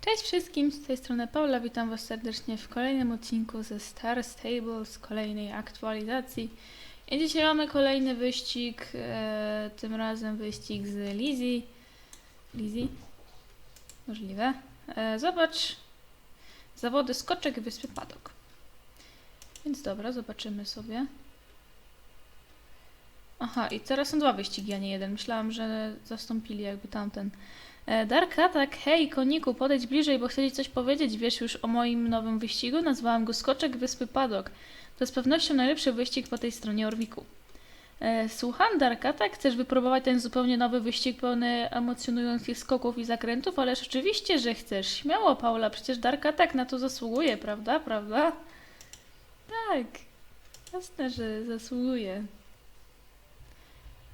Cześć wszystkim, z tej strony Paula, witam Was serdecznie w kolejnym odcinku ze Star Stable, z kolejnej aktualizacji. I dzisiaj mamy kolejny wyścig, e, tym razem wyścig z Lizzy. Lizzy? Możliwe. E, zobacz, zawody skoczek i wyspy padok. Więc dobra, zobaczymy sobie. Aha, i teraz są dwa wyścigi, a nie jeden. Myślałam, że zastąpili jakby tamten. E, Dark Attack, hej koniku, podejdź bliżej, bo chcę coś powiedzieć. Wiesz już o moim nowym wyścigu? Nazwałam go Skoczek Wyspy Padok. To z pewnością najlepszy wyścig po tej stronie Orbiku. E, słucham, Dark Attack, chcesz wypróbować ten zupełnie nowy wyścig pełny emocjonujących skoków i zakrętów? Ależ oczywiście, że chcesz. Śmiało, Paula, przecież Dark Attack na to zasługuje, prawda? Prawda? Tak, jasne, że zasługuje.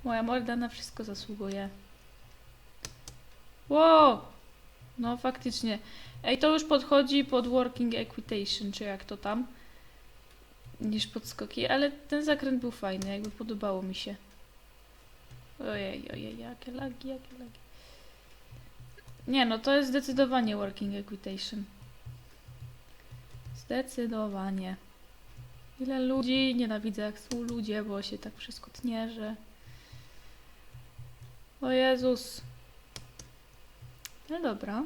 Moja morda na wszystko zasługuje. Wow! No faktycznie. Ej, to już podchodzi pod working equitation, czy jak to tam, niż podskoki, ale ten zakręt był fajny, jakby podobało mi się. Ojej, ojej, jakie lagi, jakie lagi. Nie no, to jest zdecydowanie working equitation. Zdecydowanie. Ile ludzi, nienawidzę jak są ludzie, bo się tak wszystko tnie, że... O Jezus. No dobra.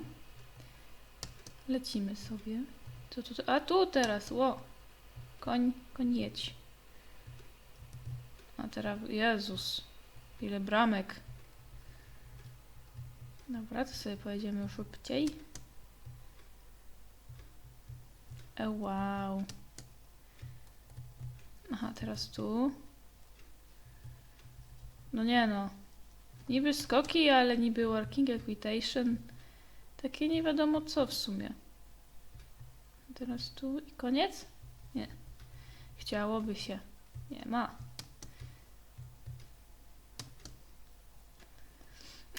Lecimy sobie. Tu, tu. A tu teraz, ło. Koń, koń jedź. A teraz, Jezus. Ile bramek. Dobra, to sobie pojedziemy już szybciej. E, wow. Aha, teraz tu. No nie no. Niby skoki, ale niby working equitation. Takie nie wiadomo co w sumie. Teraz tu i koniec? Nie. Chciałoby się. Nie ma.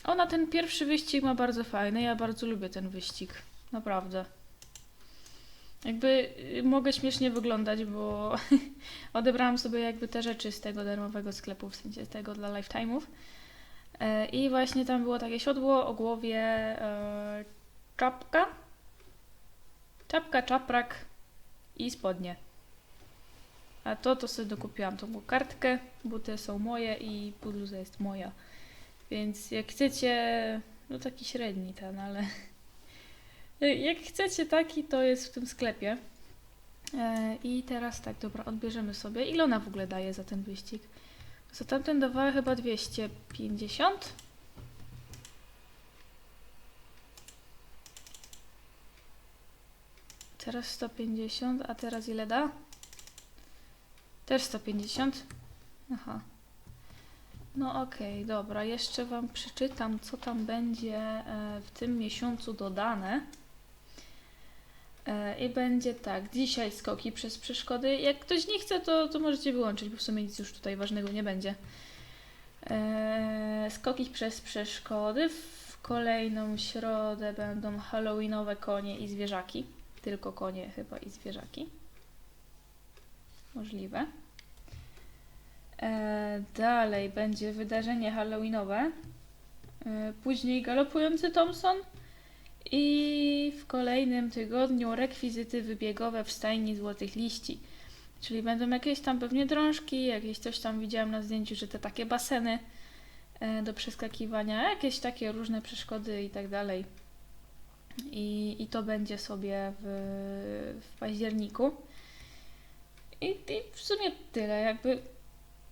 Ona ten pierwszy wyścig ma bardzo fajny. Ja bardzo lubię ten wyścig. Naprawdę. Jakby y, mogę śmiesznie wyglądać, bo odebrałam sobie jakby te rzeczy z tego darmowego sklepu, w sensie z tego dla lifetime'ów. E, I właśnie tam było takie siodło o głowie e, czapka, czapka, czaprak i spodnie. A to to sobie dokupiłam tą kartkę, buty są moje i bluza jest moja. Więc jak chcecie, no taki średni ten, ale jak chcecie taki, to jest w tym sklepie. E, I teraz tak, dobra, odbierzemy sobie. Ile ona w ogóle daje za ten wyścig? Za tamten dawała chyba 250. Teraz 150, a teraz ile da? Też 150. Aha. No okej, dobra. Jeszcze Wam przeczytam, co tam będzie e, w tym miesiącu dodane. E, I będzie tak, dzisiaj skoki przez przeszkody. Jak ktoś nie chce, to, to możecie wyłączyć, bo w sumie nic już tutaj ważnego nie będzie. E, skoki przez przeszkody. W kolejną środę będą halloweenowe konie i zwierzaki. Tylko konie chyba i zwierzaki. Możliwe. E, dalej będzie wydarzenie halloweenowe. E, później galopujący Thompson. I w kolejnym tygodniu rekwizyty wybiegowe w stajni Złotych Liści. Czyli będą jakieś tam pewnie drążki, jakieś coś tam widziałam na zdjęciu, że te takie baseny e, do przeskakiwania, jakieś takie różne przeszkody i tak dalej. I, i to będzie sobie w, w październiku. I, I w sumie tyle, jakby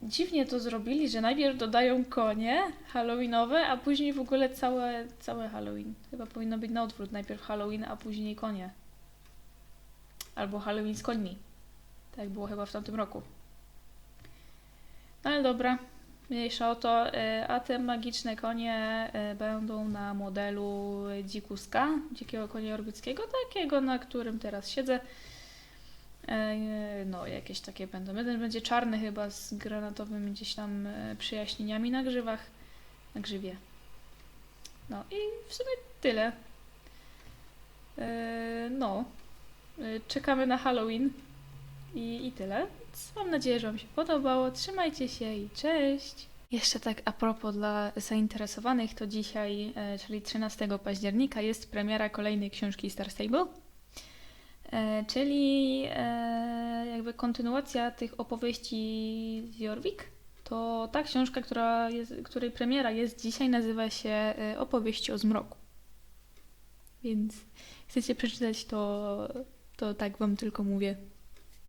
dziwnie to zrobili, że najpierw dodają konie halloweenowe, a później w ogóle całe, całe Halloween. Chyba powinno być na odwrót. Najpierw Halloween, a później konie. Albo Halloween z końmi. Tak było chyba w tamtym roku. No ale dobra, mniejsza o to. E, A te magiczne konie e, będą na modelu dzikuska, dzikiego konia orbickiego, takiego, na którym teraz siedzę. E, No, jakieś takie będą. Jeden będzie czarny chyba z granatowymi gdzieś tam e, przyjaśnieniami na grzywach. Na grzywie. No i w sumie tyle. E, No. Czekamy na Halloween. I, I tyle. Mam nadzieję, że Wam się podobało. Trzymajcie się i cześć! Jeszcze tak a propos dla zainteresowanych, to dzisiaj, czyli 13 października, jest premiera kolejnej książki Star Stable, czyli e, jakby kontynuacja tych opowieści z Jorvik. To ta książka, która jest, której premiera jest dzisiaj, nazywa się e, Opowieści o zmroku. Więc chcecie przeczytać, to, to tak wam tylko mówię.